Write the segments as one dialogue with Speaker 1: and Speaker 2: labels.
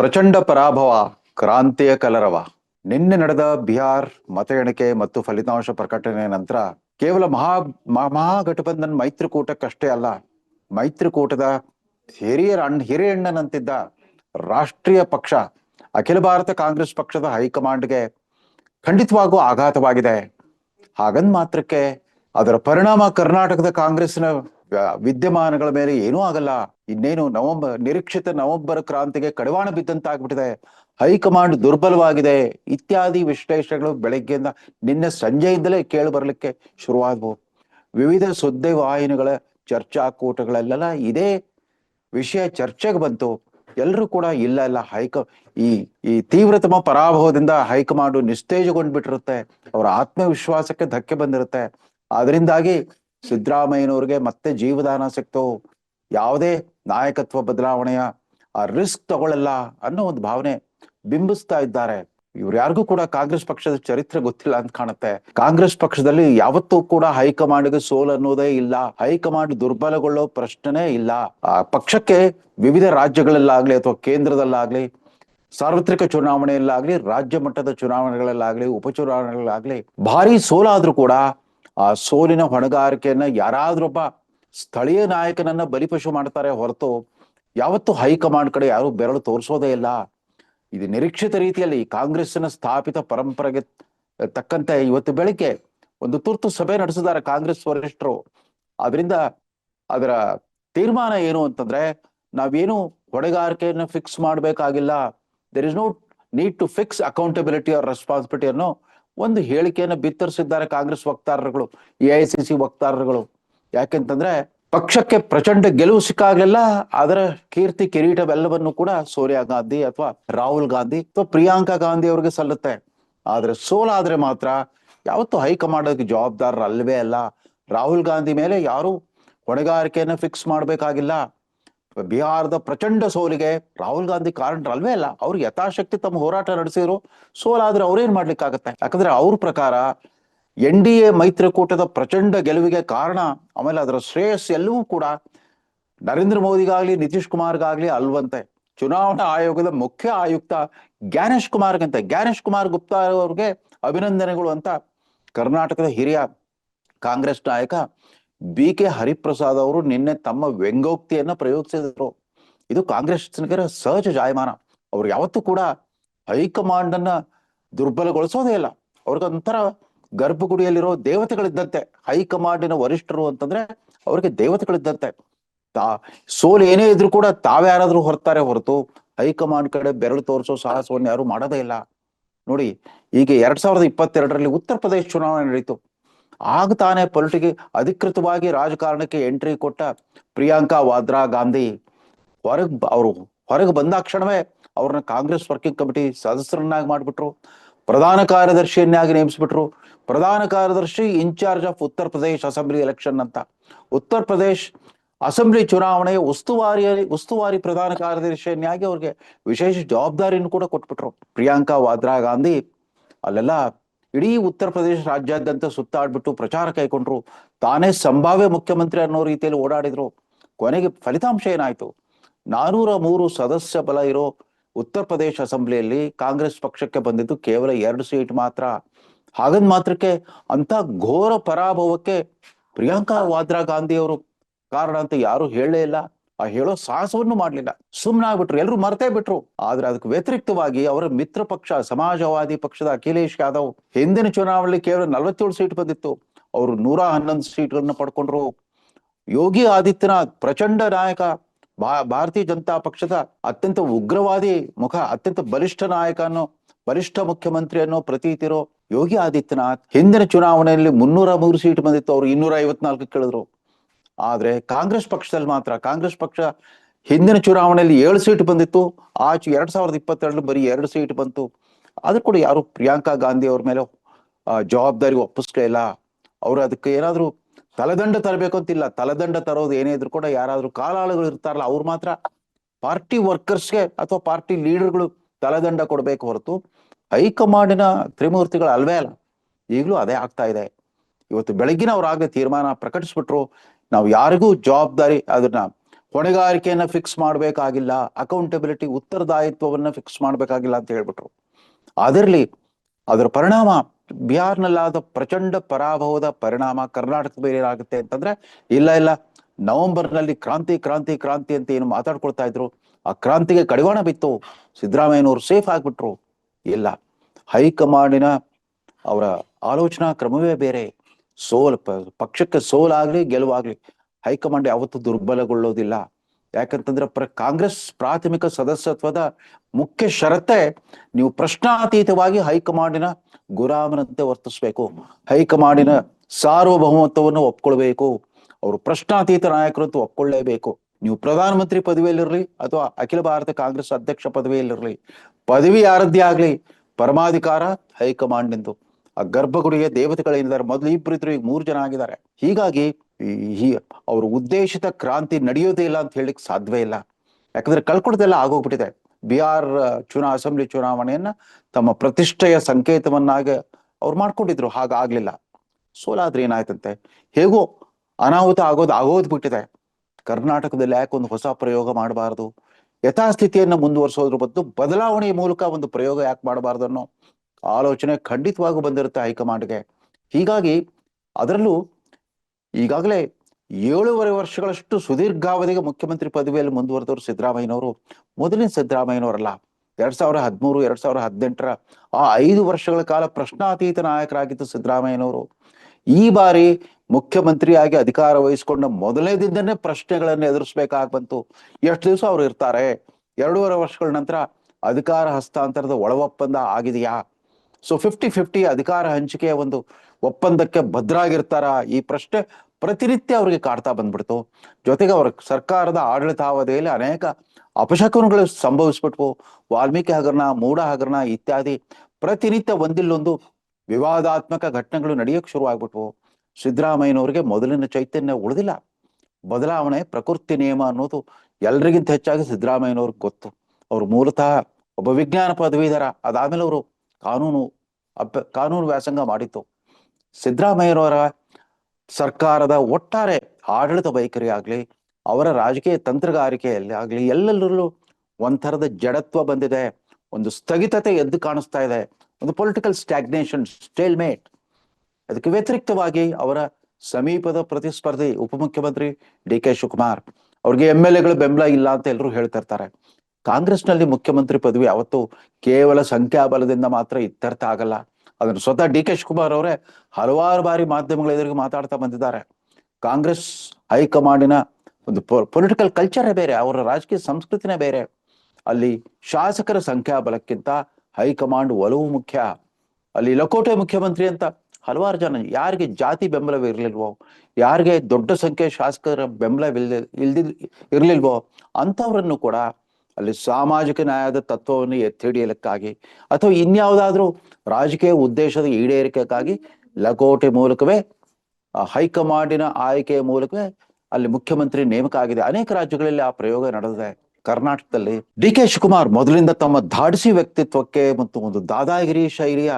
Speaker 1: ಪ್ರಚಂಡ ಪರಾಭವ, ಕ್ರಾಂತಿಯ ಕಲರವ. ನಿನ್ನೆ ನಡೆದ ಬಿಹಾರ್ ಮತ ಎಣಿಕೆ ಮತ್ತು ಫಲಿತಾಂಶ ಪ್ರಕಟಣೆ ನಂತರ ಕೇವಲ ಮಹಾ ಮಹಾಗಠಬಂಧನ್ ಮೈತ್ರಿಕೂಟಕ್ಕಷ್ಟೇ ಅಲ್ಲ, ಮೈತ್ರಿಕೂಟದ ಹಿರಿಯರ ಅಣ್ಣ ಹಿರಿಯಣ್ಣನಂತಿದ್ದ ರಾಷ್ಟ್ರೀಯ ಪಕ್ಷ, ಅಖಿಲ ಭಾರತ ಕಾಂಗ್ರೆಸ್ ಪಕ್ಷದ ಹೈಕಮಾಂಡ್ಗೆ ಖಂಡಿತವಾಗೂ ಆಘಾತವಾಗಿದೆ. ಹಾಗಂದ್ ಮಾತ್ರಕ್ಕೆ ಅದರ ಪರಿಣಾಮ ಕರ್ನಾಟಕದ ಕಾಂಗ್ರೆಸ್ನ ವಿದ್ಯಮಾನಗಳ ಮೇಲೆ ಏನೂ ಆಗಲ್ಲ. ಇನ್ನೇನು ನವಂಬರ್, ನಿರೀಕ್ಷಿತ ನವೆಂಬರ್ ಕ್ರಾಂತಿಗೆ ಕಡಿವಾಣ ಬಿದ್ದಂತಾಗ್ಬಿಟ್ಟಿದೆ. ಹೈಕಮಾಂಡ್ ದುರ್ಬಲವಾಗಿದೆ. ಇತ್ಯಾದಿ ವಿಶ್ಲೇಷಣೆಗಳು ಬೆಳಗ್ಗೆಯಿಂದ ನಿನ್ನೆ ಸಂಜೆಯಿಂದಲೇ ಕೇಳಿ ಬರಲಿಕ್ಕೆ ಶುರುವಾದವು. ವಿವಿಧ ಸುದ್ದಿ ವಾಹಿನಿಗಳ ಚರ್ಚಾಕೂಟಗಳೆಲ್ಲ ಇದೇ ವಿಷಯ ಚರ್ಚೆಗೆ ಬಂತು. ಎಲ್ಲರೂ ಕೂಡ ಇಲ್ಲ ಇಲ್ಲ, ಹೈಕ, ಈ ಈ ತೀವ್ರತಮ ಪರಾಭವದಿಂದ ಹೈಕಮಾಂಡ್ ನಿಸ್ತೇಜಗೊಂಡ್ಬಿಟ್ಟಿರುತ್ತೆ. ಅವರ ಆತ್ಮವಿಶ್ವಾಸಕ್ಕೆ ಧಕ್ಕೆ ಬಂದಿರುತ್ತೆ. ಅದರಿಂದಾಗಿ ಸಿದ್ದರಾಮಯ್ಯನವ್ರಿಗೆ ಮತ್ತೆ ಜೀವದಾನ ಸಿಕ್ತು. ಯಾವುದೇ ನಾಯಕತ್ವ ಬದಲಾವಣೆಯ ಆ ರಿಸ್ಕ್ ತಗೊಳ್ಳಲ್ಲ ಅನ್ನೋ ಒಂದು ಭಾವನೆ ಬಿಂಬಿಸ್ತಾ ಇದ್ದಾರೆ. ಇವ್ರು ಯಾರಿಗೂ ಕೂಡ ಕಾಂಗ್ರೆಸ್ ಪಕ್ಷದ ಚರಿತ್ರೆ ಗೊತ್ತಿಲ್ಲ ಅಂತ ಕಾಣುತ್ತೆ. ಕಾಂಗ್ರೆಸ್ ಪಕ್ಷದಲ್ಲಿ ಯಾವತ್ತೂ ಕೂಡ ಹೈಕಮಾಂಡ್ಗೆ ಸೋಲ್ ಅನ್ನೋದೇ ಇಲ್ಲ. ಹೈಕಮಾಂಡ್ ದುರ್ಬಲಗೊಳ್ಳೋ ಪ್ರಶ್ನೆನೇ ಇಲ್ಲ. ಆ ಪಕ್ಷಕ್ಕೆ ವಿವಿಧ ರಾಜ್ಯಗಳಲ್ಲಾಗ್ಲಿ ಅಥವಾ ಕೇಂದ್ರದಲ್ಲಾಗ್ಲಿ, ಸಾರ್ವತ್ರಿಕ ಚುನಾವಣೆಯಲ್ಲಾಗ್ಲಿ, ರಾಜ್ಯ ಮಟ್ಟದ ಚುನಾವಣೆಗಳಲ್ಲಾಗ್ಲಿ ಉಪಚುನಾವಣೆಗಳಾಗ್ಲಿ ಭಾರಿ ಸೋಲಾದ್ರೂ ಕೂಡ ಆ ಸೋಲಿನ ಹೊಣೆಗಾರಿಕೆಯನ್ನ ಯಾರಾದ್ರೊಬ್ಬ ಸ್ಥಳೀಯ ನಾಯಕನನ್ನ ಬಲಿಪಶು ಮಾಡ್ತಾರೆ ಹೊರತು ಯಾವತ್ತು ಹೈಕಮಾಂಡ್ ಕಡೆ ಯಾರು ಬೆರಳು ತೋರಿಸೋದೇ ಇಲ್ಲ. ಇದು ನಿರೀಕ್ಷಿತ ರೀತಿಯಲ್ಲಿ ಕಾಂಗ್ರೆಸ್ಸಿನ ಸ್ಥಾಪಿತ ಪರಂಪರೆಗೆ ತಕ್ಕಂತೆ ಇವತ್ತು ಬೆಳಿಗ್ಗೆ ಒಂದು ತುರ್ತು ಸಭೆ ನಡೆಸಿದ್ದಾರೆ ಕಾಂಗ್ರೆಸ್ ವರಿಷ್ಠರು. ಅದರಿಂದ ಅದರ ತೀರ್ಮಾನ ಏನು ಅಂತಂದ್ರೆ ನಾವೇನು ಹೊಣೆಗಾರಿಕೆಯನ್ನು ಫಿಕ್ಸ್ ಮಾಡಬೇಕಾಗಿಲ್ಲ. There is no need to fix accountability or responsibility ಅನ್ನೋ ಒಂದು ಹೇಳಿಕೆಯನ್ನು ಬಿತ್ತರಿಸಿದ್ದಾರೆ ಕಾಂಗ್ರೆಸ್ ವಕ್ತಾರರುಗಳು, ಎ ಐ ಸಿ ಸಿ ವಕ್ತಾರರುಗಳು. ಯಾಕೆಂತಂದ್ರೆ ಪಕ್ಷಕ್ಕೆ ಪ್ರಚಂಡ ಗೆಲುವು ಸಿಕ್ಕಾಗಲೆಲ್ಲ, ಅದರ ಕೀರ್ತಿ ಕಿರೀಟವೆಲ್ಲವನ್ನು ಕೂಡ ಸೋನಿಯಾ ಗಾಂಧಿ ಅಥವಾ ರಾಹುಲ್ ಗಾಂಧಿ ಅಥವಾ ಪ್ರಿಯಾಂಕಾ ಗಾಂಧಿ ಅವರಿಗೆ ಸಲ್ಲುತ್ತೆ. ಆದ್ರೆ ಸೋಲಾದ್ರೆ ಮಾತ್ರ ಯಾವತ್ತು ಹೈಕಮಾಂಡ್ ಜವಾಬ್ದಾರರು ಅಲ್ವೇ ಅಲ್ಲ. ರಾಹುಲ್ ಗಾಂಧಿ ಮೇಲೆ ಯಾರು ಹೊಣೆಗಾರಿಕೆಯನ್ನು ಫಿಕ್ಸ್ ಮಾಡಬೇಕಾಗಿಲ್ಲ. ಬಿಹಾರದ ಪ್ರಚಂಡ ಸೋಲಿಗೆ ರಾಹುಲ್ ಗಾಂಧಿ ಕಾರಣರಲ್ವೇ ಅಲ್ಲ, ಅವ್ರು ಯಥಾಶಕ್ತಿ ತಮ್ಮ ಹೋರಾಟ ನಡೆಸಿದ್ರು, ಸೋಲಾದ್ರೆ ಅವ್ರೇನ್ ಮಾಡ್ಲಿಕ್ಕಾಗತ್ತೆ? ಯಾಕಂದ್ರೆ ಅವ್ರ ಪ್ರಕಾರ ಎನ್ ಡಿ ಎ ಮೈತ್ರಿಕೂಟದ ಪ್ರಚಂಡ ಗೆಲುವಿಗೆ ಕಾರಣ, ಆಮೇಲೆ ಅದರ ಶ್ರೇಯಸ್ ಎಲ್ಲವೂ ಕೂಡ ನರೇಂದ್ರ ಮೋದಿಗಾಗ್ಲಿ, ನಿತೀಶ್ ಕುಮಾರ್ಗಾಗ್ಲಿ ಅಲ್ವಂತೆ. ಚುನಾವಣಾ ಆಯೋಗದ ಮುಖ್ಯ ಆಯುಕ್ತ ಜ್ಞಾನೇಶ್ ಕುಮಾರ್ಗಂತೆ. ಜ್ಞಾನೇಶ್ ಕುಮಾರ್ ಗುಪ್ತಾ ಅವ್ರಿಗೆ ಅಭಿನಂದನೆಗಳು ಅಂತ ಕರ್ನಾಟಕದ ಹಿರಿಯ ಕಾಂಗ್ರೆಸ್ ನಾಯಕ ಬಿ ಕೆ ಹರಿಪ್ರಸಾದ್ ಅವರು ನಿನ್ನೆ ತಮ್ಮ ವ್ಯಂಗೋಕ್ತಿಯನ್ನ ಪ್ರಯೋಗಿಸಿದರು. ಇದು ಕಾಂಗ್ರೆಸ್ ಸಹಜ ಜಾಯಮಾನ. ಅವ್ರು ಯಾವತ್ತೂ ಕೂಡ ಹೈಕಮಾಂಡ್ ಅನ್ನ ದುರ್ಬಲಗೊಳಿಸೋದೇ ಇಲ್ಲ. ಅವ್ರಿಗೊಂಥರ ಗರ್ಭಗುಡಿಯಲ್ಲಿರೋ ದೇವತೆಗಳಿದ್ದಂತೆ, ಹೈಕಮಾಂಡಿನ ವರಿಷ್ಠರು ಅಂತಂದ್ರೆ ಅವ್ರಿಗೆ ದೇವತೆಗಳಿದ್ದಂತೆ. ತಾ, ಸೋಲ್ ಏನೇ ಇದ್ರು ಕೂಡ ತಾವ್ಯಾರಾದ್ರೂ ಹೊರ್ತಾರೆ ಹೊರತು ಹೈಕಮಾಂಡ್ ಕಡೆ ಬೆರಳು ತೋರಿಸೋ ಸಾಹಸವನ್ನು ಯಾರು ಮಾಡೋದೇ ಇಲ್ಲ. ನೋಡಿ ಈಗ ಎರಡ್ ಸಾವಿರದ ಇಪ್ಪತ್ತೆರಡರಲ್ಲಿ ಉತ್ತರ ಪ್ರದೇಶ ಚುನಾವಣೆ ನಡೀತು. ಆಗ ತಾನೇ ಪೊಲಿಟಿಗೆ ಅಧಿಕೃತವಾಗಿ ರಾಜಕಾರಣಕ್ಕೆ ಎಂಟ್ರಿ ಕೊಟ್ಟ ಪ್ರಿಯಾಂಕಾ ವಾದ್ರಾ ಗಾಂಧಿ. ಹೊರಗೆ ಅವರು ಹೊರಗೆ ಬಂದಾಕ್ಷಣವೇ ಅವ್ರನ್ನ ಕಾಂಗ್ರೆಸ್ ವರ್ಕಿಂಗ್ ಕಮಿಟಿ ಸದಸ್ಯರನ್ನಾಗಿ ಮಾಡಿಬಿಟ್ರು. ಪ್ರಧಾನ ಕಾರ್ಯದರ್ಶಿಯನ್ನಾಗಿ ನೇಮಿಸ್ಬಿಟ್ರು. ಪ್ರಧಾನ ಕಾರ್ಯದರ್ಶಿ incharge of Uttar Pradesh assembly election ಅಂತ. ಉತ್ತರ ಪ್ರದೇಶ್ ಅಸೆಂಬ್ಲಿ ಚುನಾವಣೆಯ ಉಸ್ತುವಾರಿ ಉಸ್ತುವಾರಿ ಪ್ರಧಾನ ಕಾರ್ಯದರ್ಶಿಯನ್ನಾಗಿ ಅವ್ರಿಗೆ ವಿಶೇಷ ಜವಾಬ್ದಾರಿಯನ್ನು ಕೂಡ ಕೊಟ್ಬಿಟ್ರು ಪ್ರಿಯಾಂಕಾ ವಾದ್ರಾ ಗಾಂಧಿ. ಅಲ್ಲೆಲ್ಲ ಇಡೀ ಉತ್ತರ ಪ್ರದೇಶ ರಾಜ್ಯಾದ್ಯಂತ ಸುತ್ತಾಡ್ಬಿಟ್ಟು ಪ್ರಚಾರ ಕೈಕೊಂಡ್ರು ತಾನೇ ಸಂಭಾವ್ಯ ಮುಖ್ಯಮಂತ್ರಿ ಅನ್ನೋ ರೀತಿಯಲ್ಲಿ ಓಡಾಡಿದ್ರು. ಕೊನೆಗೆ ಫಲಿತಾಂಶ ಏನಾಯ್ತು? ನಾನೂರ ಮೂರು ಸದಸ್ಯ ಬಲ ಇರೋ ಉತ್ತರ ಪ್ರದೇಶ ಅಸೆಂಬ್ಲಿಯಲ್ಲಿ ಕಾಂಗ್ರೆಸ್ ಪಕ್ಷಕ್ಕೆ ಬಂದಿದ್ದು ಕೇವಲ ಎರಡು ಸೀಟ್ ಮಾತ್ರ. ಹಾಗಂದ್ ಮಾತ್ರಕ್ಕೆ ಅಂತ ಘೋರ ಪರಾಭವಕ್ಕೆ ಪ್ರಿಯಾಂಕಾ ವಾದ್ರಾ ಗಾಂಧಿ ಅವರು ಕಾರಣ ಅಂತ ಯಾರು ಹೇಳಲೇ ಇಲ್ಲ. ಆ ಹೇಳೋ ಸಾಹಸವನ್ನು ಮಾಡಲಿಲ್ಲ. ಸುಮ್ಮನಾಗ್ಬಿಟ್ರು ಎಲ್ಲರೂ ಮರ್ತೇ ಬಿಟ್ರು. ಆದ್ರೆ ಅದಕ್ಕೆ ವ್ಯತಿರಿಕ್ತವಾಗಿ ಅವರ ಮಿತ್ರ ಪಕ್ಷ, ಸಮಾಜವಾದಿ ಪಕ್ಷದ ಅಖಿಲೇಶ್ ಯಾದವ್ ಹಿಂದಿನ ಚುನಾವಣೆಯಲ್ಲಿ ಕೇವಲ ನಲವತ್ತೇಳು ಸೀಟ್ ಬಂದಿತ್ತು. ಅವರು ನೂರ ಹನ್ನೊಂದು ಸೀಟ್ಗಳನ್ನ ಪಡ್ಕೊಂಡ್ರು. ಯೋಗಿ ಆದಿತ್ಯನಾಥ್, ಪ್ರಚಂಡ ನಾಯಕ ಭಾರತೀಯ ಜನತಾ ಪಕ್ಷದ ಅತ್ಯಂತ ಉಗ್ರವಾದಿ ಮುಖ, ಅತ್ಯಂತ ಬಲಿಷ್ಠ ನಾಯಕ ಅನ್ನೋ ಬಲಿಷ್ಠ ಮುಖ್ಯಮಂತ್ರಿ ಅನ್ನೋ ಪ್ರತೀತಿರೋ ಯೋಗಿ ಆದಿತ್ಯನಾಥ್ ಹಿಂದಿನ ಚುನಾವಣೆಯಲ್ಲಿ ಮುನ್ನೂರ ಮೂರು ಸೀಟ್ ಬಂದಿತ್ತು. ಅವ್ರು ಇನ್ನೂರ ಐವತ್ನಾಲ್ಕು ಕೇಳಿದ್ರು ಆದ್ರೆ ಕಾಂಗ್ರೆಸ್ ಪಕ್ಷದಲ್ಲಿ ಮಾತ್ರ, ಕಾಂಗ್ರೆಸ್ ಪಕ್ಷ ಹಿಂದಿನ ಚುನಾವಣೆಯಲ್ಲಿ ಏಳು ಸೀಟ್ ಬಂದಿತ್ತು, ಆಚೆ ಎರಡ್ ಸಾವಿರದ ಇಪ್ಪತ್ತೆರಡು ಬರೀ ಎರಡು ಸೀಟ್ ಬಂತು. ಆದ್ರೂ ಕೂಡ ಯಾರು ಪ್ರಿಯಾಂಕಾ ಗಾಂಧಿ ಅವ್ರ ಮೇಲೆ ಜವಾಬ್ದಾರಿ ಒಪ್ಪಿಸ್ಲೇ ಇಲ್ಲ. ಅವ್ರು ಅದಕ್ಕೆ ಏನಾದ್ರು ತಲೆದಂಡ ತರಬೇಕು ಅಂತಿಲ್ಲ. ತಲೆದಂಡ ತರೋದು ಏನೇ ಇದ್ರು ಕೂಡ ಯಾರಾದ್ರೂ ಕಾಲಾಳುಗಳು ಇರ್ತಾರಲ್ಲ, ಅವ್ರು ಮಾತ್ರ ಪಾರ್ಟಿ ವರ್ಕರ್ಸ್ಗೆ ಅಥವಾ ಪಾರ್ಟಿ ಲೀಡರ್ಗಳು ತಲೆದಂಡ ಕೊಡಬೇಕು ಹೊರತು ಹೈಕಮಾಂಡಿನ ತ್ರಿಮೂರ್ತಿಗಳು ಅಲ್ವೇ ಅಲ್ಲ. ಈಗಲೂ ಅದೇ ಆಗ್ತಾ ಇದೆ. ಇವತ್ತು ಬೆಳಗ್ಗಿನ ಅವ್ರಾಗಲೇ ತೀರ್ಮಾನ ಪ್ರಕಟಿಸ್ಬಿಟ್ರು. ನಾವು ಯಾರಿಗೂ ಜವಾಬ್ದಾರಿ ಅದನ್ನ ಹೊಣೆಗಾರಿಕೆಯನ್ನ ಫಿಕ್ಸ್ ಮಾಡಬೇಕಾಗಿಲ್ಲ ಅಕೌಂಟಬಿಲಿಟಿ ಉತ್ತರದಾಯಿತ್ವವನ್ನ ಫಿಕ್ಸ್ ಮಾಡಬೇಕಾಗಿಲ್ಲ ಅಂತ ಹೇಳ್ಬಿಟ್ರು. ಅದರಲ್ಲಿ ಅದರ ಪರಿಣಾಮ ಬಿಹಾರ್ನಲ್ಲಾದ ಪ್ರಚಂಡ ಪರಾಭವದ ಪರಿಣಾಮ ಕರ್ನಾಟಕದ ಮೇಲೆ ಏನಾಗುತ್ತೆ ಅಂತಂದ್ರೆ, ಇಲ್ಲ ಇಲ್ಲ, ನವೆಂಬರ್ನಲ್ಲಿ ಕ್ರಾಂತಿ ಕ್ರಾಂತಿ ಕ್ರಾಂತಿ ಅಂತ ಏನು ಮಾತಾಡ್ಕೊಳ್ತಾ ಇದ್ರು, ಆ ಕ್ರಾಂತಿಗೆ ಕಡಿವಾಣ ಬಿತ್ತು, ಸಿದ್ದರಾಮಯ್ಯನವರು ಸೇಫ್ ಆಗ್ಬಿಟ್ರು. ಇಲ್ಲ, ಹೈಕಮಾಂಡಿನ ಅವರ ಆಲೋಚನಾ ಕ್ರಮವೇ ಬೇರೆ. ಸೋಲ್ ಪಕ್ಷಕ್ಕೆ ಸೋಲಾಗ್ಲಿ, ಗೆಲುವಾಗ್ಲಿ. ಹೈಕಮಾಂಡ್ ಯಾವತ್ತೂ ದುರ್ಬಲಗೊಳ್ಳೋದಿಲ್ಲ. ಯಾಕಂತಂದ್ರೆ ಪ್ರ, ಕಾಂಗ್ರೆಸ್ ಪ್ರಾಥಮಿಕ ಸದಸ್ಯತ್ವದ ಮುಖ್ಯ ಷರತ್ತೆ ನೀವು ಪ್ರಶ್ನಾತೀತವಾಗಿ ಹೈಕಮಾಂಡಿನ ಗುರಾಮನಂತೆ ವರ್ತಿಸ್ಬೇಕು. ಹೈಕಮಾಂಡಿನ ಸಾರ್ವಭೌಮತ್ವವನ್ನು ಒಪ್ಕೊಳ್ಬೇಕು. ಅವರು ಪ್ರಶ್ನಾತೀತ ನಾಯಕರಂತೂ ಒಪ್ಕೊಳ್ಳೇಬೇಕು. ನೀವು ಪ್ರಧಾನಮಂತ್ರಿ ಪದವಿಯಲ್ಲಿರ್ಲಿ ಅಥವಾ ಅಖಿಲ ಭಾರತ ಕಾಂಗ್ರೆಸ್ ಅಧ್ಯಕ್ಷ ಪದವಿಯಲ್ಲಿರ್ಲಿ, ಪದವಿ ಯಾರದ್ದೇ ಆಗ್ಲಿ, ಪರಮಾಧಿಕಾರ ಹೈಕಮಾಂಡ್ ಆ ಗರ್ಭಗುಡಿಗೆ ದೇವತೆಗಳಿದ್ದಾರೆ ಮೊದಲು ಇಬ್ಬರಿದ್ರು ಈಗ ಮೂರು ಜನ ಆಗಿದ್ದಾರೆ. ಹೀಗಾಗಿ ಈ- ಅವ್ರ ಉದ್ದೇಶಿತ ಕ್ರಾಂತಿ ನಡೆಯೋದೇ ಇಲ್ಲ ಅಂತ ಹೇಳಿಕ್ ಸಾಧ್ಯವೇ ಇಲ್ಲ. ಯಾಕಂದ್ರೆ ಕಳ್ಕೊಡದೆಲ್ಲ ಆಗೋಗ್ಬಿಟ್ಟಿದೆ. ಬಿಹಾರ್ ಚುನಾ, ಅಸೆಂಬ್ಲಿ ಚುನಾವಣೆಯನ್ನ ತಮ್ಮ ಪ್ರತಿಷ್ಠೆಯ ಸಂಕೇತವನ್ನಾಗಿ ಅವ್ರು ಮಾಡ್ಕೊಂಡಿದ್ರು. ಹಾಗಾಗ್ಲಿಲ್ಲ ಸೋಲಾದ್ರೆ ಏನಾಯ್ತಂತೆ? ಹೇಗೋ ಅನಾಹುತ ಆಗೋದು ಆಗೋದ್ ಬಿಟ್ಟಿದೆ ಕರ್ನಾಟಕದಲ್ಲಿ ಯಾಕೆ ಒಂದು ಹೊಸ ಪ್ರಯೋಗ ಮಾಡಬಾರದು? ಯಥಾಸ್ಥಿತಿಯನ್ನ ಮುಂದುವರಿಸೋದ್ರ ಬದಲು ಬದಲಾವಣೆಯ ಮೂಲಕ ಒಂದು ಪ್ರಯೋಗ ಯಾಕೆ ಮಾಡಬಾರ್ದು ಅನ್ನೋ ಆಲೋಚನೆ ಖಂಡಿತವಾಗೂ ಬಂದಿರುತ್ತೆ ಹೈಕಮಾಂಡ್ಗೆ. ಹೀಗಾಗಿ ಅದರಲ್ಲೂ ಈಗಾಗಲೇ ಏಳೂವರೆ ವರ್ಷಗಳಷ್ಟು ಸುದೀರ್ಘಾವಧಿಗೆ ಮುಖ್ಯಮಂತ್ರಿ ಪದವಿಯಲ್ಲಿ ಮುಂದುವರೆದವರು ಸಿದ್ದರಾಮಯ್ಯನವರು. ಮೊದಲಿನ ಸಿದ್ದರಾಮಯ್ಯನವರಲ್ಲ, ಎರಡ್ ಸಾವಿರ ಹದಿಮೂರು, ಎರಡ್ ಸಾವಿರ ಹದಿನೆಂಟರ ಆ ಐದು ವರ್ಷಗಳ ಕಾಲ ಪ್ರಶ್ನಾತೀತ ನಾಯಕರಾಗಿದ್ದು ಸಿದ್ದರಾಮಯ್ಯನವರು. ಈ ಬಾರಿ ಮುಖ್ಯಮಂತ್ರಿಯಾಗಿ ಅಧಿಕಾರ ವಹಿಸಿಕೊಂಡ ಮೊದಲನೇ ದಿನದನ್ನೇ ಪ್ರಶ್ನೆಗಳನ್ನು ಎದುರಿಸಬೇಕಾಗಿ ಬಂತು. ಎಷ್ಟು ದಿವಸ ಅವರು ಇರ್ತಾರೆ? ಎರಡೂವರೆ ವರ್ಷಗಳ ನಂತರ ಅಧಿಕಾರ ಹಸ್ತಾಂತರದ ಒಳ ಒಪ್ಪಂದ ಆಗಿದೆಯಾ? ಸೊ ಫಿಫ್ಟಿ ಫಿಫ್ಟಿ ಅಧಿಕಾರ ಹಂಚಿಕೆಯ ಒಂದು ಒಪ್ಪಂದಕ್ಕೆ ಭದ್ರಾಗಿರ್ತಾರ? ಈ ಪ್ರಶ್ನೆ ಪ್ರತಿನಿತ್ಯ ಅವರಿಗೆ ಕಾಡ್ತಾ ಬಂದ್ಬಿಡ್ತು. ಜೊತೆಗೆ ಅವರ ಸರ್ಕಾರದ ಆಡಳಿತಾವಧಿಯಲ್ಲಿ ಅನೇಕ ಅಪಶಕುನಗಳು ಸಂಭವಿಸ್ಬಿಟ್ವು. ವಾಲ್ಮೀಕಿ ಹಗರಣ, ಮೂಢ ಹಗರಣ ಇತ್ಯಾದಿ ಪ್ರತಿನಿತ್ಯ ಒಂದಿಲ್ಲೊಂದು ವಿವಾದಾತ್ಮಕ ಘಟನೆಗಳು ನಡೆಯೋಕೆ ಶುರು ಆಗ್ಬಿಟ್ವು ಸಿದ್ದರಾಮಯ್ಯನವರಿಗೆ ಮೊದಲಿನ ಚೈತನ್ಯ ಉಳಿದಿಲ್ಲ. ಬದಲಾವಣೆ, ಪ್ರಕೃತಿ ನಿಯಮ ಅನ್ನೋದು ಎಲ್ರಿಗಿಂತ ಹೆಚ್ಚಾಗಿ ಸಿದ್ದರಾಮಯ್ಯನವ್ರಿಗೆ ಗೊತ್ತು. ಅವರು ಮೂಲತಃ ಒಬ್ಬ ವಿಜ್ಞಾನ ಪದವೀಧರ. ಅದಾದ್ಮೇಲೆ ಅವರು ಕಾನೂನು ಅಭ್ಯ ಕಾನೂನು ವ್ಯಾಸಂಗ ಮಾಡಿತ್ತು. ಸಿದ್ದರಾಮಯ್ಯನವರ ಸರ್ಕಾರದ ಒಟ್ಟಾರೆ ಆಡಳಿತ ವೈಖರಿ ಆಗಲಿ, ಅವರ ರಾಜಕೀಯ ತಂತ್ರಗಾರಿಕೆಯಲ್ಲಿ ಆಗಲಿ, ಎಲ್ಲೆಲ್ಲರಲ್ಲೂ ಒಂಥರದ ಜಡತ್ವ ಬಂದಿದೆ. ಒಂದು ಸ್ಥಗಿತತೆ ಎದ್ದು ಕಾಣಿಸ್ತಾ ಇದೆ. ಒಂದು ಪೊಲಿಟಿಕಲ್ ಸ್ಟ್ಯಾಗ್ನೇಷನ್ ಸ್ಟೇಲ್ಮೇಟ್ ಅದಕ್ಕೆ ವ್ಯತಿರಿಕ್ತವಾಗಿ ಅವರ ಸಮೀಪದ ಪ್ರತಿಸ್ಪರ್ಧಿ ಉಪಮುಖ್ಯಮಂತ್ರಿ ಡಿ ಕೆ ಶಿವಕುಮಾರ್. ಅವ್ರಿಗೆ ಎಂ ಎಲ್ ಎಗಳು ಬೆಂಬಲ ಇಲ್ಲ ಅಂತ ಎಲ್ಲರೂ ಹೇಳ್ತಾ ಇರ್ತಾರೆ. ಕಾಂಗ್ರೆಸ್ನಲ್ಲಿ ಮುಖ್ಯಮಂತ್ರಿ ಪದವಿ ಯಾವತ್ತು ಕೇವಲ ಸಂಖ್ಯಾಬಲದಿಂದ ಮಾತ್ರ ಇತ್ಯರ್ಥ ಆಗಲ್ಲ. ಅದನ್ನು ಸ್ವತಃ ಡಿ ಕೆ ಶಿವಕುಮಾರ್ ಅವರೇ ಹಲವಾರು ಬಾರಿ ಮಾಧ್ಯಮಗಳ ಎದುರಿಗೆ ಮಾತಾಡ್ತಾ ಬಂದಿದ್ದಾರೆ. ಕಾಂಗ್ರೆಸ್ ಹೈಕಮಾಂಡಿನ ಒಂದು ಪೊಲಿಟಿಕಲ್ ಕಲ್ಚರೇ ಬೇರೆ, ಅವರ ರಾಜಕೀಯ ಸಂಸ್ಕೃತಿನೇ ಬೇರೆ. ಅಲ್ಲಿ ಶಾಸಕರ ಸಂಖ್ಯಾಬಲಕ್ಕಿಂತ ಹೈಕಮಾಂಡ್ ಒಲವು ಮುಖ್ಯ. ಅಲ್ಲಿ ಲಕೋಟೆ ಮುಖ್ಯಮಂತ್ರಿ ಅಂತ ಹಲವಾರು ಜನ, ಯಾರಿಗೆ ಜಾತಿ ಬೆಂಬಲವಿರಲಿಲ್ವೋ ಯಾರಿಗೆ ದೊಡ್ಡ ಸಂಖ್ಯೆ ಶಾಸಕರ ಬೆಂಬಲ ಇಲ್ದಿಲ್ ಇರಲಿಲ್ವೋ ಅಂಥವ್ರನ್ನು ಕೂಡ ಅಲ್ಲಿ ಸಾಮಾಜಿಕ ನ್ಯಾಯದ ತತ್ವವನ್ನು ಎತ್ತಿ ಹಿಡಿಯಲಿಕ್ಕಾಗಿ ಅಥವಾ ಇನ್ಯಾವುದಾದ್ರೂ ರಾಜಕೀಯ ಉದ್ದೇಶದ ಈಡೇರಿಕೆಗಾಗಿ ಲಕೋಟೆ ಮೂಲಕವೇ ಹೈಕಮಾಂಡಿನ ಆಯ್ಕೆಯ ಮೂಲಕವೇ ಅಲ್ಲಿ ಮುಖ್ಯಮಂತ್ರಿ ನೇಮಕ ಆಗಿದೆ ಅನೇಕ ರಾಜ್ಯಗಳಲ್ಲಿ ಆ ಪ್ರಯೋಗ ನಡೆದಿದೆ. ಕರ್ನಾಟಕದಲ್ಲಿ ಡಿ ಕೆ ಶಿವಕುಮಾರ್ ಮೊದಲಿಂದ ತಮ್ಮ ಧಾಡಿಸಿ ವ್ಯಕ್ತಿತ್ವಕ್ಕೆ ಮತ್ತು ಒಂದು ದಾದಾಗಿರಿ ಶೈಲಿಯ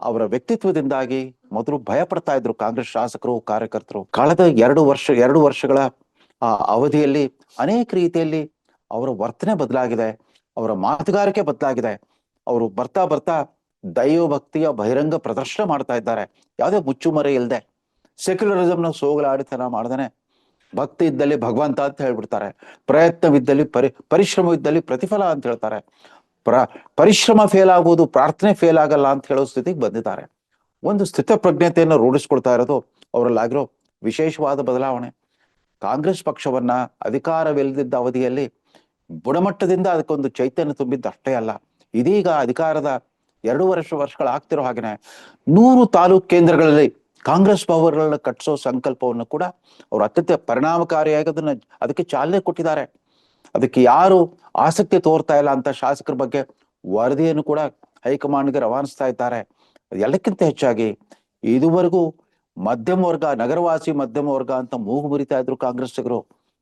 Speaker 1: ಅವರ ವ್ಯಕ್ತಿತ್ವದಿಂದಾಗಿ ಮೊದಲು ಭಯ ಪಡ್ತಾ ಇದ್ರು ಕಾಂಗ್ರೆಸ್ ಶಾಸಕರು, ಕಾರ್ಯಕರ್ತರು. ಕಳೆದ ಎರಡು ವರ್ಷ, ಎರಡು ವರ್ಷಗಳ ಆ ಅವಧಿಯಲ್ಲಿ ಅನೇಕ ರೀತಿಯಲ್ಲಿ ಅವರ ವರ್ತನೆ ಬದಲಾಗಿದೆ, ಅವರ ಮಾತುಗಾರಿಕೆ ಬದಲಾಗಿದೆ, ಅವರು ಬರ್ತಾ ಬರ್ತಾ ದೈವ ಭಕ್ತಿಯ ಬಹಿರಂಗ ಪ್ರದರ್ಶನ ಮಾಡ್ತಾ ಇದ್ದಾರೆ. ಯಾವುದೇ ಮುಚ್ಚುಮರೆ ಇಲ್ಲದೆ ಸೆಕ್ಯುಲರಿಸಂನ ಸೋಗಲಾಡಿತನ ಮಾಡ್ದಾನೆ. ಭಕ್ತಿ ಇದ್ದಲ್ಲಿ ಭಗವಂತ ಅಂತ ಹೇಳ್ಬಿಡ್ತಾರೆ. ಪ್ರಯತ್ನವಿದ್ದಲ್ಲಿ ಪರಿ, ಪರಿಶ್ರಮವಿದ್ದಲ್ಲಿ ಪ್ರತಿಫಲ ಅಂತ ಹೇಳ್ತಾರೆ. ಪ್ರ, ಪರಿಶ್ರಮ ಫೇಲ್ ಆಗುವುದು, ಪ್ರಾರ್ಥನೆ ಫೇಲ್ ಆಗಲ್ಲ ಅಂತ ಹೇಳೋ ಸ್ಥಿತಿಗೆ ಬಂದಿದ್ದಾರೆ. ಒಂದು ಸ್ಥಿತ ಪ್ರಜ್ಞತೆಯನ್ನು ರೂಢಿಸ್ಕೊಳ್ತಾ ಇರೋದು ಅವರಲ್ಲಾಗಿರೋ ವಿಶೇಷವಾದ ಬದಲಾವಣೆ. ಕಾಂಗ್ರೆಸ್ ಪಕ್ಷವನ್ನ ಅಧಿಕಾರವಿಲ್ಲದಿದ್ದ ಅವಧಿಯಲ್ಲಿ ಬುಡಮಟ್ಟದಿಂದ ಅದಕ್ಕೊಂದು ಚೈತನ್ಯ ತುಂಬಿದ್ದು ಅಷ್ಟೇ ಅಲ್ಲ. ಇದೀಗ ಅಧಿಕಾರದ ಎರಡು ವರ್ಷ ವರ್ಷಗಳಾಗ್ತಿರೋ ಹಾಗೇನೆ ನೂರು ತಾಲೂಕ್ ಕೇಂದ್ರಗಳಲ್ಲಿ ಕಾಂಗ್ರೆಸ್ ಭವನಗಳನ್ನು ಕಟ್ಟಿಸೋ ಸಂಕಲ್ಪವನ್ನು ಕೂಡ ಅವರು ಅತ್ಯಂತ ಪರಿಣಾಮಕಾರಿಯಾಗಿ ಅದನ್ನ ಅದಕ್ಕೆ ಚಾಲನೆ ಕೊಟ್ಟಿದ್ದಾರೆ. ಅದಕ್ಕೆ ಯಾರು ಆಸಕ್ತಿ ತೋರ್ತಾ ಇಲ್ಲ ಅಂತ ಶಾಸಕರ ಬಗ್ಗೆ ವರದಿಯನ್ನು ಕೂಡ ಹೈಕಮಾಂಡ್ಗೆ ರವಾನಿಸ್ತಾ ಇದ್ದಾರೆ. ಎಲ್ಲಕ್ಕಿಂತ ಹೆಚ್ಚಾಗಿ ಇದುವರೆಗೂ ಮಧ್ಯಮ ವರ್ಗ ನಗರವಾಸಿ ಮಧ್ಯಮ ವರ್ಗ ಅಂತ ಮೂಗು ಮುರಿತಾ ಇದ್ರು ಕಾಂಗ್ರೆಸ್ಸಿಗರು.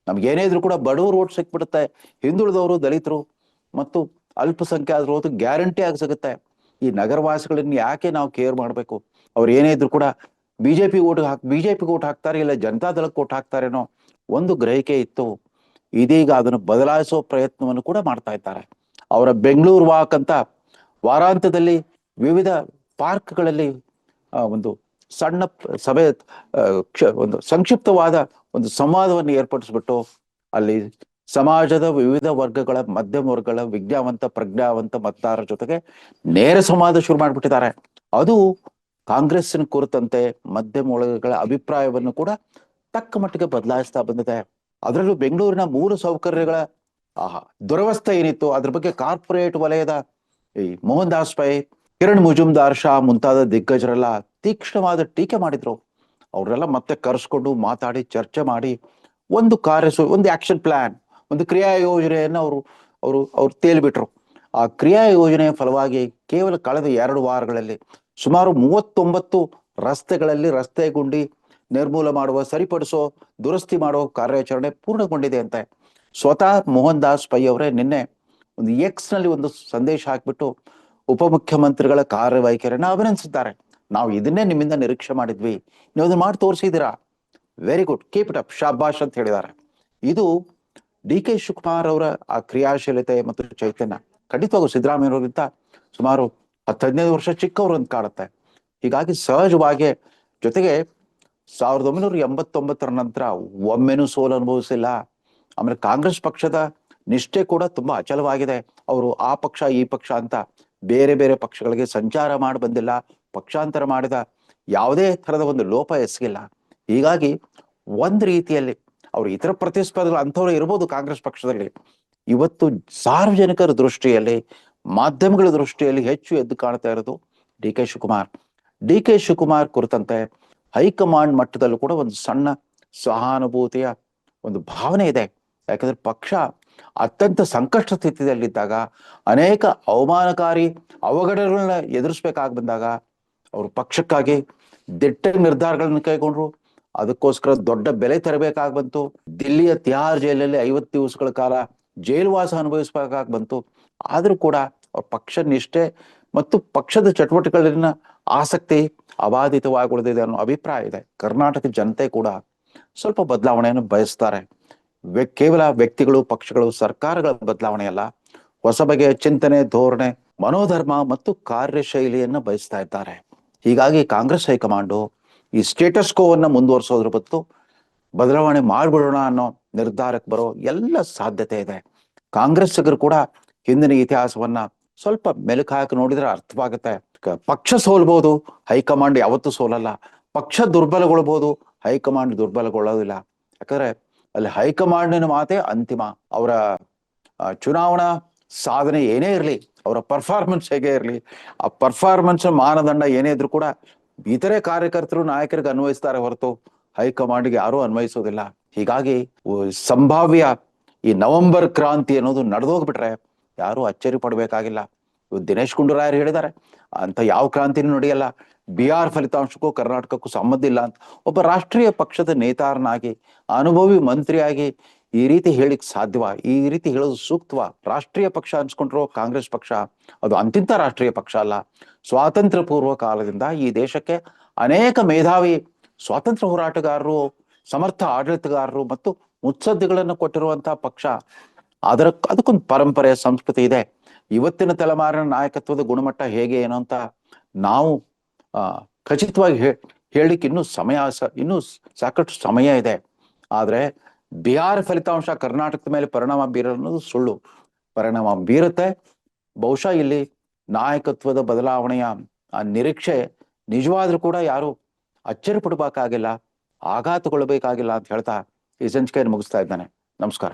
Speaker 1: ನಮ್ಗೆ ಏನೇ ಇದ್ರು ಕೂಡ ಬಡವರು ಓಟ್ ಸಿಕ್ಬಿಡುತ್ತೆ. ಹಿಂದುಳಿದವರು ದಲಿತರು ಮತ್ತು ಅಲ್ಪಸಂಖ್ಯಾತರು ಓದು ಗ್ಯಾರಂಟಿ ಆಗಿ ಸಿಗುತ್ತೆ ಈ ನಗರವಾಸಿಗಳನ್ನ ಯಾಕೆ ನಾವು ಕೇರ್ ಮಾಡ್ಬೇಕು? ಅವ್ರು ಏನೇ ಇದ್ರು ಕೂಡ ಬಿಜೆಪಿ ಓಟ್ ಹಾಕ್, ಬಿಜೆಪಿಗೆ ಓಟ್ ಹಾಕ್ತಾರೆ ಇಲ್ಲ ಜನತಾ ದಳಕ್ಕೆ ಓಟ್ ಹಾಕ್ತಾರೇನೋ ಒಂದು ಗ್ರಹಿಕೆ ಇತ್ತು. ಇದೀಗ ಅದನ್ನು ಬದಲಾಯಿಸೋ ಪ್ರಯತ್ನವನ್ನು ಕೂಡ ಮಾಡ್ತಾ ಇದ್ದಾರೆ. ಅವರ ಬೆಂಗಳೂರು ವಾಕ್ ಅಂತ ವಾರಾಂತ್ಯದಲ್ಲಿ ವಿವಿಧ ಪಾರ್ಕ್ಗಳಲ್ಲಿ ಒಂದು ಸಣ್ಣ ಸಭೆ ಒಂದು ಸಂಕ್ಷಿಪ್ತವಾದ ಒಂದು ಸಂವಾದವನ್ನು ಏರ್ಪಡಿಸ್ಬಿಟ್ಟು ಅಲ್ಲಿ ಸಮಾಜದ ವಿವಿಧ ವರ್ಗಗಳ ಮಧ್ಯಮ ವರ್ಗಗಳ ವಿಜ್ಞಾವಂತ, ಪ್ರಜ್ಞಾವಂತ ಮತದಾರರ ಜೊತೆಗೆ ನೇರ ಸಂವಾದ ಶುರು ಮಾಡಿಬಿಟ್ಟಿದ್ದಾರೆ. ಅದು ಕಾಂಗ್ರೆಸ್ಸಿನ ಕುರಿತಂತೆ ಮಧ್ಯಮ ವರ್ಗಗಳ ಅಭಿಪ್ರಾಯವನ್ನು ಕೂಡ ತಕ್ಕ ಮಟ್ಟಿಗೆ ಬದಲಾಯಿಸ್ತಾ ಬಂದಿದೆ. ಅದರಲ್ಲೂ ಬೆಂಗಳೂರಿನ ಮೂಲ ಸೌಕರ್ಯಗಳ ದುರವಸ್ಥೆ ಏನಿತ್ತು, ಅದ್ರ ಬಗ್ಗೆ ಕಾರ್ಪೊರೇಟ್ ವಲಯದ ಈ ಮೋಹನ್ ದಾಸ್ ಪೈ, ಕಿರಣ್ ಮುಜುಮ್ದಾರ್ ಶಾ ಮುಂತಾದ ದಿಗ್ಗಜರೆಲ್ಲ ತೀಕ್ಷ್ಣವಾದ ಟೀಕೆ ಮಾಡಿದ್ರು. ಅವರೆಲ್ಲ ಮತ್ತೆ ಕರೆಸ್ಕೊಂಡು ಮಾತಾಡಿ, ಚರ್ಚೆ ಮಾಡಿ, ಒಂದು ಕಾರ್ಯ ಒಂದು ಆಕ್ಷನ್ ಪ್ಲಾನ್ ಒಂದು ಕ್ರಿಯಾ ಯೋಜನೆಯನ್ನು ಅವರು ಅವರು, ಅವ್ರು ತೇಲಿಬಿಟ್ರು. ಆ ಕ್ರಿಯಾ ಯೋಜನೆಯ ಫಲವಾಗಿ ಕೇವಲ ಕಳೆದ ಎರಡು ವಾರಗಳಲ್ಲಿ ಸುಮಾರು ಮೂವತ್ತೊಂಬತ್ತು ರಸ್ತೆಗಳಲ್ಲಿ ರಸ್ತೆ ಗುಂಡಿ ನಿರ್ಮೂಲ ಮಾಡುವ, ಸರಿಪಡಿಸೋ, ದುರಸ್ತಿ ಮಾಡುವ ಕಾರ್ಯಾಚರಣೆ ಪೂರ್ಣಗೊಂಡಿದೆ ಅಂತೆ. ಸ್ವತಃ ಮೋಹನ್ ದಾಸ್ ಪೈ ಅವರೇ ನಿನ್ನೆ ಒಂದು ಎಕ್ಸ್ನಲ್ಲಿ ಒಂದು ಸಂದೇಶ ಹಾಕ್ಬಿಟ್ಟು ಉಪಮುಖ್ಯಮಂತ್ರಿಗಳ ಕಾರ್ಯವೈಖರಿಯನ್ನು ಅಭಿನಂದಿಸಿದ್ದಾರೆ. ನಾವು ಇದನ್ನೇ ನಿಮ್ಮಿಂದ ನಿರೀಕ್ಷೆ ಮಾಡಿದ್ವಿ. ನೀವು ಅದನ್ನ ಮಾಡಿ ತೋರಿಸಿದ್ದೀರಾ? Very good keep it up ಶಾಬಾಷ್ ಅಂತ ಹೇಳಿದ್ದಾರೆ. ಇದು ಡಿ ಕೆ ಶಿವಕುಮಾರ್ ಅವರ ಆ ಕ್ರಿಯಾಶೀಲತೆ ಮತ್ತು ಚೈತನ್ಯ. ಖಂಡಿತವಾಗೂ ಸಿದ್ದರಾಮಯ್ಯವರಿಗಿಂತ ಸುಮಾರು ಹತ್ತು ಹದಿನೈದು ವರ್ಷ ಚಿಕ್ಕವರು ಅಂತ ಕಾಣುತ್ತೆ. ಹೀಗಾಗಿ ಸಹಜವಾಗಿ ಜೊತೆಗೆ ಸಾವಿರದ ಒಂಬೈನೂರ ಎಂಬತ್ತೊಂಬತ್ತರ ನಂತರ ಒಮ್ಮೆನೂ ಸೋಲು ಅನುಭವಿಸಿಲ್ಲ. ಆಮೇಲೆ ಕಾಂಗ್ರೆಸ್ ಪಕ್ಷದ ನಿಷ್ಠೆ ಕೂಡ ತುಂಬಾ ಅಚಲವಾಗಿದೆ. ಅವರು ಆ ಪಕ್ಷ, ಈ ಪಕ್ಷ ಅಂತ ಬೇರೆ ಬೇರೆ ಪಕ್ಷಗಳಿಗೆ ಸಂಚಾರ ಮಾಡಿ ಬಂದಿಲ್ಲ. ಪಕ್ಷಾಂತರ ಮಾಡಿದ ಯಾವುದೇ ಥರದ ಒಂದು ಲೋಪ ಎಸಗಿಲ್ಲ. ಹೀಗಾಗಿ ಒಂದು ರೀತಿಯಲ್ಲಿ ಅವರು ಇತರ ಪ್ರತಿಸ್ಪರ್ಧಿಗಳು ಅಂಥವ್ರು ಇರ್ಬೋದು ಕಾಂಗ್ರೆಸ್ ಪಕ್ಷದಲ್ಲಿ. ಇವತ್ತು ಸಾರ್ವಜನಿಕರ ದೃಷ್ಟಿಯಲ್ಲಿ, ಮಾಧ್ಯಮಗಳ ದೃಷ್ಟಿಯಲ್ಲಿ ಹೆಚ್ಚು ಎದ್ದು ಕಾಣ್ತಾ ಇರೋದು D K Shivakumar. D K Shivakumar ಕುರಿತಂತೆ ಹೈಕಮಾಂಡ್ ಮಟ್ಟದಲ್ಲೂ ಕೂಡ ಒಂದು ಸಣ್ಣ ಸಹಾನುಭೂತಿಯ ಒಂದು ಭಾವನೆ ಇದೆ. ಯಾಕಂದ್ರೆ ಪಕ್ಷ ಅತ್ಯಂತ ಸಂಕಷ್ಟ ಸ್ಥಿತಿಯಲ್ಲಿದ್ದಾಗ ಅನೇಕ ಅವಮಾನಕಾರಿ ಅವಘಡಗಳನ್ನ ಎದುರಿಸ್ಬೇಕಾಗಿ ಬಂದಾಗ ಅವರು ಪಕ್ಷಕ್ಕಾಗಿ ದಿಟ್ಟ ನಿರ್ಧಾರಗಳನ್ನು ಕೈಗೊಂಡ್ರು. ಅದಕ್ಕೋಸ್ಕರ ದೊಡ್ಡ ಬೆಲೆ ತರಬೇಕಾಗಿ ಬಂತು. ದಿಲ್ಲಿಯ ತಿಹಾರ್ ಜೈಲಲ್ಲಿ ಐವತ್ತು ದಿವಸಗಳ ಕಾಲ ಜೈಲುವಾಸ ಅನುಭವಿಸಬೇಕಾಗಿ ಬಂತು. ಆದರೂ ಕೂಡ ಅವ್ರ ಪಕ್ಷ ನಿಷ್ಠೆ ಮತ್ತು ಪಕ್ಷದ ಚಟುವಟಿಕೆಗಳಲ್ಲಿನ ಆಸಕ್ತಿ ಅಬಾಧಿತವಾಗಿ ಅನ್ನೋ ಅಭಿಪ್ರಾಯ ಇದೆ. ಕರ್ನಾಟಕ ಜನತೆ ಕೂಡ ಸ್ವಲ್ಪ ಬದಲಾವಣೆಯನ್ನು ಬಯಸ್ತಾರೆ. ಕೇವಲ ವ್ಯಕ್ತಿಗಳು, ಪಕ್ಷಗಳು, ಸರ್ಕಾರಗಳ ಬದಲಾವಣೆಯಲ್ಲ. ಹೊಸ ಬಗೆಯ ಚಿಂತನೆ, ಧೋರಣೆ, ಮನೋಧರ್ಮ ಮತ್ತು ಕಾರ್ಯಶೈಲಿಯನ್ನು ಬಯಸ್ತಾ ಇದ್ದಾರೆ. ಹೀಗಾಗಿ ಕಾಂಗ್ರೆಸ್ ಹೈಕಮಾಂಡು ಈ ಸ್ಟೇಟಸ್ ಕೋವನ್ನ ಮುಂದುವರಿಸೋದ್ರ ಬತ್ತು ಬದಲಾವಣೆ ಮಾಡ್ಬಿಡೋಣ ಅನ್ನೋ ನಿರ್ಧಾರಕ್ಕೆ ಬರೋ ಎಲ್ಲ ಸಾಧ್ಯತೆ ಇದೆ. ಕಾಂಗ್ರೆಸ್ಸಿಗರು ಕೂಡ ಹಿಂದಿನ ಇತಿಹಾಸವನ್ನ ಸ್ವಲ್ಪ ಮೆಲುಕು ಹಾಕಿ ನೋಡಿದ್ರೆ ಅರ್ಥವಾಗುತ್ತೆ. ಪಕ್ಷ ಸೋಲ್ಬಹುದು ಹೈಕಮಾಂಡ್ ಯಾವತ್ತೂ ಸೋಲಲ್ಲ. ಪಕ್ಷ ದುರ್ಬಲಗೊಳ್ಬಹುದು ಹೈಕಮಾಂಡ್ ದುರ್ಬಲಗೊಳ್ಳೋದಿಲ್ಲ. ಯಾಕಂದ್ರೆ ಅಲ್ಲಿ ಹೈಕಮಾಂಡಿನ ಮಾತೆ ಅಂತಿಮ. ಅವರ ಚುನಾವಣಾ ಸಾಧನೆ ಏನೇ ಇರಲಿ, ಅವರ ಪರ್ಫಾರ್ಮೆನ್ಸ್ ಹೇಗೆ ಇರಲಿ, ಆ ಪರ್ಫಾರ್ಮೆನ್ಸ್ ಮಾನದಂಡ ಏನೇ ಇದ್ರು ಕೂಡ ಇತರೆ ಕಾರ್ಯಕರ್ತರು, ನಾಯಕರಿಗೆ ಅನ್ವಯಿಸ್ತಾರೆ ಹೊರತು ಹೈಕಮಾಂಡ್ಗೆ ಯಾರೂ ಅನ್ವಯಿಸೋದಿಲ್ಲ. ಹೀಗಾಗಿ ಸಂಭಾವ್ಯ ಈ ನವೆಂಬರ್ ಕ್ರಾಂತಿ ಅನ್ನೋದು ನಡೆದೋಗ್ಬಿಟ್ರೆ ಯಾರು ಅಚ್ಚರಿ ಪಡಬೇಕಾಗಿಲ್ಲ. ಇವತ್ತು ದಿನೇಶ್ ಗುಂಡೂರಾಯರು ಹೇಳಿದ್ದಾರೆ ಅಂತ ಯಾವ ಕ್ರಾಂತಿನೂ ನಡೆಯಲ್ಲ. ಬಿಹಾರ್ ಫಲಿತಾಂಶಕ್ಕೂ ಕರ್ನಾಟಕಕ್ಕೂ ಸಂಬಂಧ ಇಲ್ಲ ಅಂತ ಒಬ್ಬ ರಾಷ್ಟ್ರೀಯ ಪಕ್ಷದ ನೇತಾರನಾಗಿ, ಅನುಭವಿ ಮಂತ್ರಿಯಾಗಿ ಈ ರೀತಿ ಹೇಳಿಕ್ ಸಾಧ್ಯವ ಈ ರೀತಿ ಹೇಳೋದು ಸೂಕ್ತವ. ರಾಷ್ಟ್ರೀಯ ಪಕ್ಷ ಅನ್ಸ್ಕೊಂಡ್ರು ಕಾಂಗ್ರೆಸ್ ಪಕ್ಷ. ಅದು ಅಂತಿಂತ ರಾಷ್ಟ್ರೀಯ ಪಕ್ಷ ಅಲ್ಲ. ಸ್ವಾತಂತ್ರ್ಯ ಪೂರ್ವ ಕಾಲದಿಂದ ಈ ದೇಶಕ್ಕೆ ಅನೇಕ ಮೇಧಾವಿ, ಸ್ವಾತಂತ್ರ್ಯ ಹೋರಾಟಗಾರರು, ಸಮರ್ಥ ಆಡಳಿತಗಾರರು ಮತ್ತು ಮುತ್ಸದ್ದಿಗಳನ್ನು ಕೊಟ್ಟಿರುವಂತಹ ಪಕ್ಷ. ಅದರ, ಅದಕ್ಕೊಂದು ಪರಂಪರೆ, ಸಂಸ್ಕೃತಿ ಇದೆ. ಇವತ್ತಿನ ತಲೆಮಾರಿನ ನಾಯಕತ್ವದ ಗುಣಮಟ್ಟ ಹೇಗೆ ಏನು ಅಂತ ನಾವು ಖಚಿತವಾಗಿ ಹೇಳಿಕ್ ಇನ್ನೂ ಸಮಯ ಇನ್ನೂ ಸಾಕಷ್ಟು ಸಮಯ ಇದೆ. ಆದ್ರೆ ಬಿಹಾರ ಫಲಿತಾಂಶ ಕರ್ನಾಟಕದ ಮೇಲೆ ಪರಿಣಾಮ ಬೀರೋದು ಸುಳ್ಳು. ಪರಿಣಾಮ ಬೀರುತ್ತೆ. ಬಹುಶಃ ಇಲ್ಲಿ ನಾಯಕತ್ವದ ಬದಲಾವಣೆಯ ಆ ನಿರೀಕ್ಷೆ ನಿಜವಾದ್ರೂ ಕೂಡ ಯಾರು ಅಚ್ಚರಿ ಪಡಬೇಕಾಗಿಲ್ಲ ಆಘಾತಗೊಳ್ಳಬೇಕಾಗಿಲ್ಲ ಅಂತ ಹೇಳ್ತಾ ಈ ಸಂಚಿಕೆಯನ್ನು ಮುಗಿಸ್ತಾ ಇದ್ದಾನೆ. ನಮಸ್ಕಾರ.